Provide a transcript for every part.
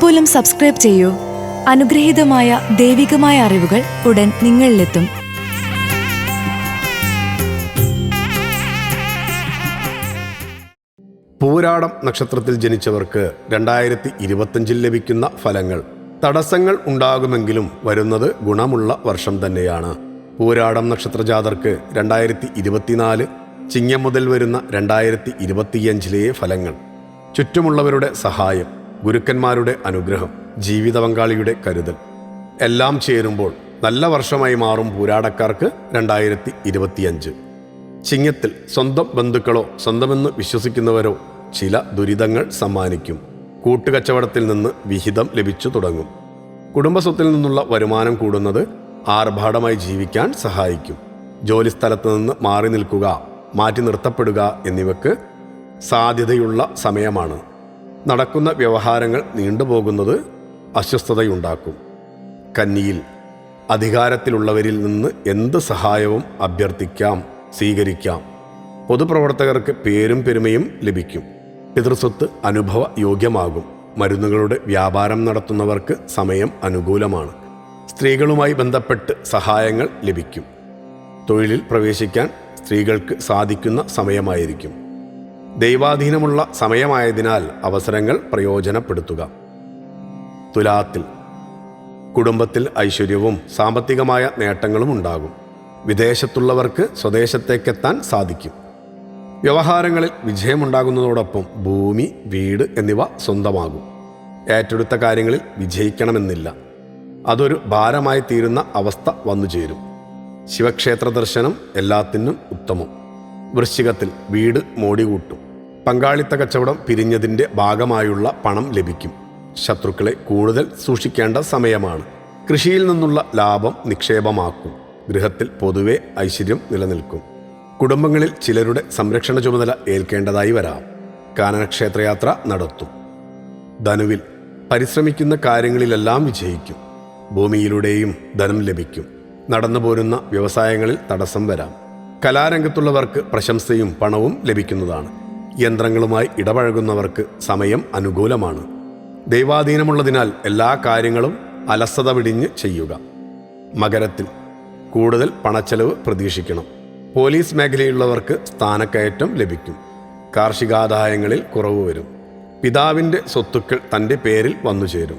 താമ്പൂലം subscribe ചെയ്യൂ. അനുഗ്രഹീതമായ ദൈവികമായ അറിവുകൾ ഉടൻ നിങ്ങളിലെത്തും. പൂരാടം നക്ഷത്രത്തിൽ ജനിച്ചവർക്ക് രണ്ടായിരത്തി ഇരുപത്തഞ്ചിൽ ലഭിക്കുന്ന ഫലങ്ങൾ. തടസ്സങ്ങൾ ഉണ്ടാകുമെങ്കിലും വരുന്നത് ഗുണമുള്ള വർഷം തന്നെയാണ്. പൂരാടം നക്ഷത്ര ജാതർക്ക് രണ്ടായിരത്തി ഇരുപത്തിനാല് ചിങ്ങം മുതൽ വരുന്ന രണ്ടായിരത്തി ഇരുപത്തിയഞ്ചിലെ ഫലങ്ങൾ. ചുറ്റുമുള്ളവരുടെ സഹായം. ഗുരുക്കന്മാരുടെ അനുഗ്രഹം ജീവിത പങ്കാളിയുടെ കരുതൽ. എല്ലാം ചേരുമ്പോൾ നല്ല വർഷമായി മാറും പൂരാടക്കാർക്ക് രണ്ടായിരത്തി ഇരുപത്തിയഞ്ച് ചിങ്ങത്തിൽ സ്വന്തം ബന്ധുക്കളോ സ്വന്തമെന്ന് വിശ്വസിക്കുന്നവരോ ചില ദുരിതങ്ങൾ സമ്മാനിക്കും. കൂട്ടുകച്ചവടത്തിൽ നിന്ന് വിഹിതം ലഭിച്ചു തുടങ്ങും. കുടുംബസ്വത്തിൽ നിന്നുള്ള വരുമാനം കൂടുന്നത് ആർഭാടമായി ജീവിക്കാൻ സഹായിക്കും. ജോലിസ്ഥലത്ത് നിന്ന് മാറി നിൽക്കുക മാറ്റി നിർത്തപ്പെടുക എന്നിവയ്ക്ക് സാധ്യതയുള്ള സമയമാണ്. നടക്കുന്ന വ്യവഹാരങ്ങൾ നീണ്ടുപോകുന്നത് അസ്വസ്ഥതയുണ്ടാക്കും. കന്നിയിൽ അധികാരത്തിലുള്ളവരിൽ നിന്ന് എന്ത് സഹായവും അഭ്യർത്ഥിക്കാം സ്വീകരിക്കാം. പൊതുപ്രവർത്തകർക്ക് പേരും പെരുമയും ലഭിക്കും. പിതൃസ്വത്ത് അനുഭവ യോഗ്യമാകും. മരുന്നുകളുടെ വ്യാപാരം നടത്തുന്നവർക്ക് സമയം അനുകൂലമാണ്. സ്ത്രീകളുമായി ബന്ധപ്പെട്ട് സഹായങ്ങൾ ലഭിക്കും. തൊഴിലിൽ പ്രവേശിക്കാൻ സ്ത്രീകൾക്ക് സാധിക്കുന്ന സമയമായിരിക്കും. ദൈവാധീനമുള്ള സമയമായതിനാൽ അവസരങ്ങൾ പ്രയോജനപ്പെടുത്തുക. തുലാത്തിൽ കുടുംബത്തിൽ ഐശ്വര്യവും സാമ്പത്തികമായ നേട്ടങ്ങളും ഉണ്ടാകും. വിദേശത്തുള്ളവർക്ക് സ്വദേശത്തേക്കെത്താൻ സാധിക്കും. വ്യവഹാരങ്ങളിൽ വിജയമുണ്ടാകുന്നതോടൊപ്പം ഭൂമി വീട് എന്നിവ സ്വന്തമാകും. ഏറ്റെടുത്ത കാര്യങ്ങളിൽ വിജയിക്കണമെന്നില്ല. അതൊരു ഭാരമായി തീരുന്ന അവസ്ഥ വന്നു ചേരും ശിവക്ഷേത്ര ദർശനം എല്ലാത്തിനും ഉത്തമം. വൃശ്ചികത്തിൽ വീട് മോടികൂട്ടും പങ്കാളിത്ത കച്ചവടം പിരിഞ്ഞതിന്റെ ഭാഗമായുള്ള പണം ലഭിക്കും. ശത്രുക്കളെ കൂടുതൽ സൂക്ഷിക്കേണ്ട സമയമാണ്. കൃഷിയിൽ നിന്നുള്ള ലാഭം നിക്ഷേപമാക്കും. ഗൃഹത്തിൽ പൊതുവെ ഐശ്വര്യം നിലനിൽക്കും. കുടുംബങ്ങളിൽ ചിലരുടെ സംരക്ഷണ ചുമതല ഏൽക്കേണ്ടതായി വരാം. കാനനക്ഷേത്രയാത്ര നടത്തും. ധനുവിൽ പരിശ്രമിക്കുന്ന കാര്യങ്ങളിലെല്ലാം വിജയിക്കും. ഭൂമിയിലൂടെയും ധനം ലഭിക്കും. നടന്നു പോരുന്ന വ്യവസായങ്ങളിൽ തടസ്സം വരാം. കലാരംഗത്തുള്ളവർക്ക് പ്രശംസയും പണവും ലഭിക്കുന്നതാണ്. യന്ത്രങ്ങളുമായി ഇടപഴകുന്നവർക്ക് സമയം അനുകൂലമാണ്. ദൈവാധീനമുള്ളതിനാൽ എല്ലാ കാര്യങ്ങളും അലസത വിടിഞ്ഞ് ചെയ്യുക. മകരത്തിൽ കൂടുതൽ പണച്ചെലവ് പ്രതീക്ഷിക്കണം. പോലീസ് മേഖലയിലുള്ളവർക്ക് സ്ഥാനക്കയറ്റം ലഭിക്കും. കാർഷികാദായങ്ങളിൽ കുറവ് വരും. പിതാവിന്റെ സ്വത്തുക്കൾ തന്റെ പേരിൽ വന്നു ചേരും.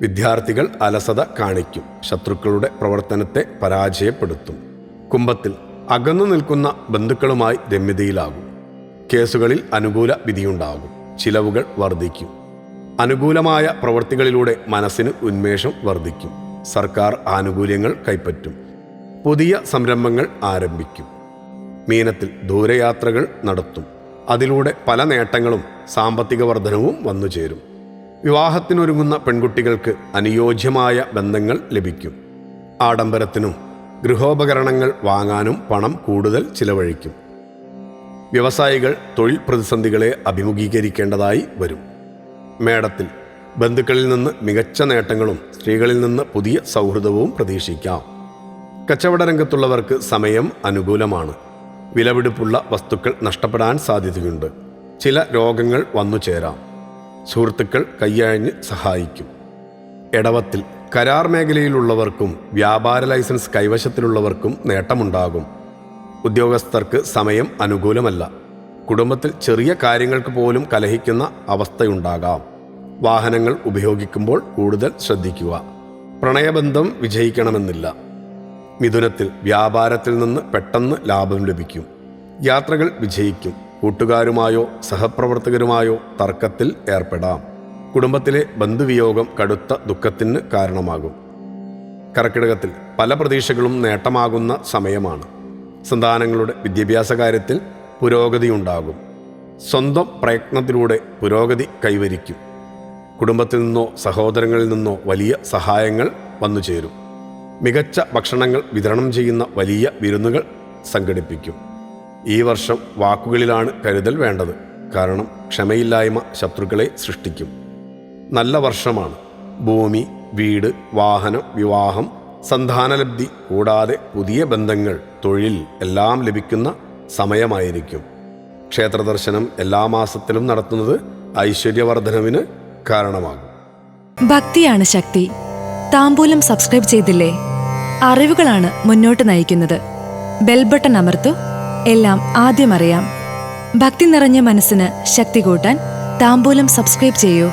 വിദ്യാർത്ഥികൾ അലസത കാണിക്കും. ശത്രുക്കളുടെ പ്രവർത്തനത്തെ പരാജയപ്പെടുത്തും. കുംഭത്തിൽ അകന്നു നിൽക്കുന്ന ബന്ധുക്കളുമായി രമ്യതയിലാകും. കേസുകളിൽ അനുകൂല വിധിയുണ്ടാകും. ചിലവുകൾ വർദ്ധിക്കും. അനുകൂലമായ പ്രവൃത്തികളിലൂടെ മനസ്സിന് ഉന്മേഷം വർദ്ധിക്കും. സർക്കാർ ആനുകൂല്യങ്ങൾ കൈപ്പറ്റും. പുതിയ സംരംഭങ്ങൾ ആരംഭിക്കും. മീനത്തിൽ ദൂരയാത്രകൾ നടത്തും. അതിലൂടെ പല നേട്ടങ്ങളും സാമ്പത്തിക വർധനവും വന്നു ചേരും. വിവാഹത്തിനൊരുങ്ങുന്ന പെൺകുട്ടികൾക്ക് അനുയോജ്യമായ ബന്ധങ്ങൾ ലഭിക്കും. ആഡംബരത്തിനും ഗൃഹോപകരണങ്ങൾ വാങ്ങാനും പണം കൂടുതൽ ചിലവഴിക്കും. വ്യവസായികൾ തൊഴിൽ പ്രതിസന്ധികളെ അഭിമുഖീകരിക്കേണ്ടതായി വരും. മേടത്തിൽ ബന്ധുക്കളിൽ നിന്ന് മികച്ച നേട്ടങ്ങളും സ്ത്രീകളിൽ നിന്ന് പുതിയ സൗഹൃദവും പ്രതീക്ഷിക്കാം. കച്ചവട രംഗത്തുള്ളവർക്ക് സമയം അനുകൂലമാണ്. വിലപിടിപ്പുള്ള വസ്തുക്കൾ നഷ്ടപ്പെടാൻ സാധ്യതയുണ്ട്. ചില രോഗങ്ങൾ വന്നു ചേരാം സുഹൃത്തുക്കൾ കൈയഴിഞ്ഞ് സഹായിക്കും. എടവത്തിൽ കരാർ മേഖലയിലുള്ളവർക്കും വ്യാപാര ലൈസൻസ് കൈവശത്തിലുള്ളവർക്കും നേട്ടമുണ്ടാകും. ഉദ്യോഗസ്ഥർക്ക് സമയം അനുകൂലമല്ല. കുടുംബത്തിൽ ചെറിയ കാര്യങ്ങൾക്ക് പോലും കലഹിക്കുന്ന അവസ്ഥയുണ്ടാകാം. വാഹനങ്ങൾ ഉപയോഗിക്കുമ്പോൾ കൂടുതൽ ശ്രദ്ധിക്കുക. പ്രണയബന്ധം വിജയിക്കണമെന്നില്ല. മിഥുനത്തിൽ വ്യാപാരത്തിൽ നിന്ന് പെട്ടെന്ന് ലാഭം ലഭിക്കും. യാത്രകൾ വിജയിക്കും. കൂട്ടുകാരുമായോ സഹപ്രവർത്തകരുമായോ തർക്കത്തിൽ ഏർപ്പെടാം. കുടുംബത്തിലെ ബന്ധുവിയോഗം കടുത്ത ദുഃഖത്തിന് കാരണമാകും. കർക്കിടകത്തിൽ പല പ്രതീക്ഷകളും നേട്ടമാകുന്ന സമയമാണ്. സന്താനങ്ങളുടെ വിദ്യാഭ്യാസ കാര്യത്തിൽ പുരോഗതിയുണ്ടാകും സ്വന്തം പ്രയത്നത്തിലൂടെ പുരോഗതി കൈവരിക്കും. കുടുംബത്തിൽ നിന്നോ സഹോദരങ്ങളിൽ നിന്നോ വലിയ സഹായങ്ങൾ വന്നു ചേരും. മികച്ച ഭക്ഷണങ്ങൾ വിതരണം ചെയ്യുന്ന വലിയ വിരുന്നുകൾ സംഘടിപ്പിക്കും. ഈ വർഷം വാക്കുകളിലാണ് കരുതൽ വേണ്ടത്. കാരണം ക്ഷമയില്ലായ്മ ശത്രുക്കളെ സൃഷ്ടിക്കും. നല്ല വർഷമാണ്. ഭൂമി വീട് വാഹനം വിവാഹം സന്താനലബ്ധി കൂടാതെ പുതിയ ബന്ധങ്ങൾ തൊഴിൽ എല്ലാം ലഭിക്കുന്ന സമയമായിരിക്കും. ക്ഷേത്രദർശനം എല്ലാ മാസത്തിലും നടത്തുന്നത് ഐശ്വര്യവർദ്ധനവിന് കാരണമാകും. ഭക്തിയാണ് ശക്തി. താമ്പൂലം സബ്സ്ക്രൈബ് ചെയ്തില്ലേ? അറിവുകളാണ് മുന്നോട്ട് നയിക്കുന്നത്. ബെൽബട്ടൺ അമർത്തു. എല്ലാം ആദ്യം അറിയാം. ഭക്തി നിറഞ്ഞ മനസ്സിന് ശക്തി കൂട്ടാൻ താമ്പൂലം സബ്സ്ക്രൈബ് ചെയ്യൂ.